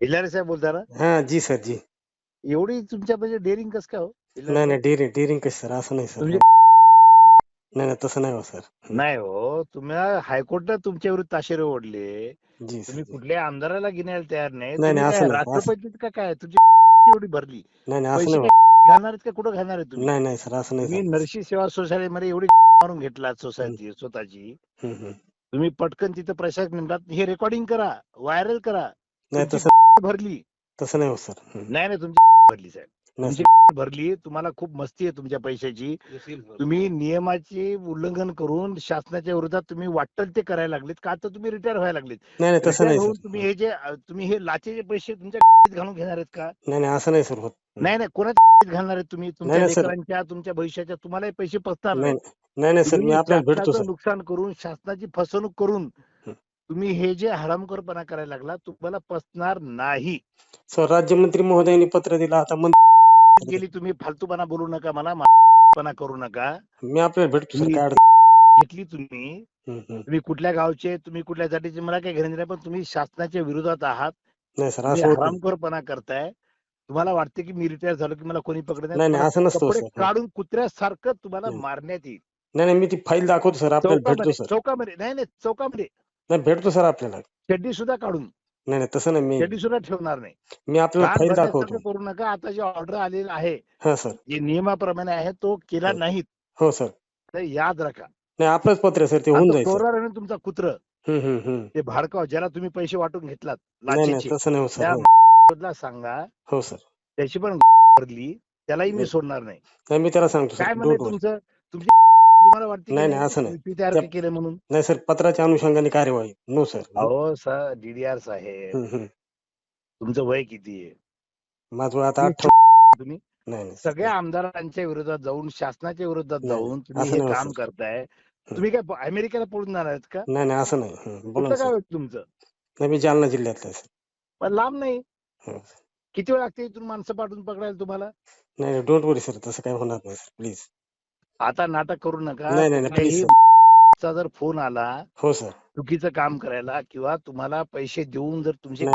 इलारे साहेब बोलता ना हा जी सर जी. एवढी तुमच्या म्हणजे डेअरिंग कस काय हो? नाही? नाही डेअरिंग डेअरिंग कशी सर? असं नाही सर. तुमची नाही नाही तसं नाही हो सर. नाही हो तुम्हाला हायकोर्टात तुमच्या विरुद्ध ताशेरे ओढले. जी सर तुम्ही जी. कुठल्याही आमदाराला घेण्याला तयार नाही. नाही, तुम्ही असं काय नाही, असं- राष्ट्रपतीत का काय? तुमची एवढी भरली. नाही नाही असं पैसे नाही काय घालणार आहेत का? कुठं घालणार आहे तुम्ही? नाही नाही सर असं नाही तुम्ही सर. नरसी सेवा सोसायटीमध्ये एवढी मारून घेतला सोसायटी स्वतःची. हम्म, हम्म. तुम्ही पटकन तिथं प्रशासक नेमतात. हे रेकॉर्डिंग करा व्हायरल करा. नाही तुमची तसं भरली. तसं नाही हो सर. नाही नाही तुमची भरली साहेब. नाही तुमची भरली तुम्हाला खूप मस्ती आहे तुमच्या पैशाची. तुम्ही नियमाचे उल्लंघन करून शासनाच्या विरोधात तुम्ही वाटल ते करायला लागलेत का? तर तुम्ही रिटायर व्हायला लागलेत. नाही नाही तसं Retire नाही होऊन सर. तुम्ही हे जे तुम्ही हे लाचेचे पैसे तुमच्या घालून घेणार आहेत का? नाही नाही असं नाही सर होत. नाही नाही कोणाच्या घालणार आहेत तुम्ही? तुमच्या नाही, sir. लेकरांच्या तुमच्या भविष्याच्या तुम्हाला हे पैसे पसणार नाही नाही सर मी आपल्याला भेटतो शासनाचं सर. नुकसान करून शासनाची फसवणूक करून. तुम्ही हे जे हरामखोरपणा करायला लागला तुम्हाला पसणार नाही. सर राज्यमंत्री महोदयांनी पत्र दिलं आता मंत्री गेली तुम्ही फालतूपणा बोलू नका मला पणा करू नका. मी आपल्याला भेटतो सर तुम्ही- काय अडचण घेतली तुम्ही. हम्म, हम्म. तुम्ही कुठल्या गावचे तुम्ही कुठल्या जातीचे मला काही घेणं नाही पण तुम्ही शासनाच्या विरोधात आहात. नाही सर तुम्ही असं होत. नाही. हरामखोरपणा करताय. तुम्हाला वाटते की मी रिटायर झालो की मला कोणी पकडत नाही? असं नसतं कपडे सर. काढून कुत्र्यासारखं तुम्हाला. मारण्यात येईल. नाही नाही मी ती फाईल दाखवतो सर आपल्याला भेटतो चौकामध्ये सर. चौकामध्ये नाही नाही चौकामध्ये. नाही भेटतो सर आपल्याला. चड्डी सुद्धा काढून. नाही नाही तसं नाही मी चड्डी सुद्धा ठेवणार नाही. मी आपल्याला फाईल दाखवतो. करू नका. आता जे ऑर्डर आलेला आहे हा सर. जे नियमाप्रमाणे आहे तो केला हं. नाहीत. हो सर. तर याद राखा. नाही आपलंच पत्र आहे सर ते होऊन जाईल सर. चोरार ना तुमचा कुत्र. हम्म, हम्म, हम्म. ते भाडकाव ज्याला तुम्ही पैसे वाटून घेतलात नाही नाही लाचेचे तसं नाही हो सर त्या हो. सांगा. हो सर. त्याची पण भरली त्यालाही मी नाही. सोडणार नाही. नाही मी त्याला सांगतो काय सर डोंट वरी तुमचं? तुमची तुम्हाला वाटते नाही, नाही, असं नाही. त्या- केलं म्हणून? नाही सर पत्राच्या अनुषंगाने कार्यवाही. नो सर अहो सर डीडीआर साहेब. हम्म, हम्म. तुमचं वय किती आहे? माझं वय आता तुम्ही अठरा तुम्ही? नाही नाही सर. सगळ्या आमदारांच्या विरोधात जाऊन शासनाच्या विरोधात नाही, जाऊन तुम्ही असं हे नाही काम होत. करताय. तुम्ही काय ब- अमेरिकेला पळून जाणार आहेत का? नाही नाही असं नाही. हम्म, बोला ना काय सर. होत तुमचं? नाही मी जालना जिल्ह्यातला आहे सर. पण लांब नाही. हो. किती वेळ लागते इथून माणसं पाठवून पकडायला तुम्हाला? नाही नाही डोंट वरी सर. तसं काय होणार नाही सर. प्लीज आता नाटक करू नका. नाही, नाही, नाही, कुठल्याही please, चा जर फोन आला हो सर. चुकीचं काम करायला किंवा तुम्हाला पैसे देऊन जर तुमची.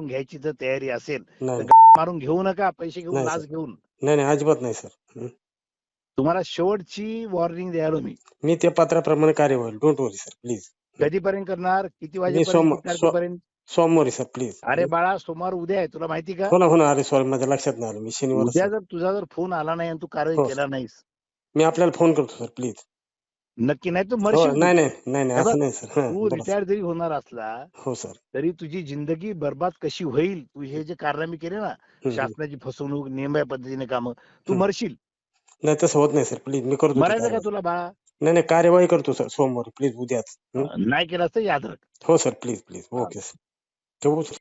घ्यायची जर तयारी असेल नाही मारून घेऊ नका पैसे घेऊन नाही, लाच. घेऊन. नाही नाही अजिबात नाही सर. तुम्हाला शेवटची वॉर्निंग द्यायलो मी. मी त्या पत्राप्रमाणे कार्यवाही डोंट वरी सर प्लीज कधीपर्यंत करणार? किती सोम- वाजेपर्यंत किती सो- तारखेपर्यंत? सोमवारी सर प्लीज अरे बाळा सोमवार उद्या आहे तुला माहिती का? हो ना हो ना अरे सॉरी माझ्या लक्षात नाही आलं मी शनिवार उद्या जर तुझा जर फोन आला नाही आणि तू कारवाई हो, केला नाहीस मी आपल्याला फोन करतो सर प्लीज. नक्की नाही तू हो मरशील. नाही नाही नाही नाही असं नाही सर. हा, तू बोला सर. रिटायर जरी होणार असला हो सर. तरी तुझी जिंदगी बर्बाद कशी होईल? तू हे जे कारनामे केले ना हम्म, हम्म. शासनाची फसवणूक नियम पद्धतीने काम तू हम्म. मरशील. नाही तसं होत नाही सर. प्लीज मी करतो ती मरायचं का कार्यवाही. तुला बाळा? नाही नाही कार्यवाही करतो सर सोमवारी. प्लीज उद्याच? नाही केलास तर याद राख. हो sir please please. Okay sir. ठेवू सर.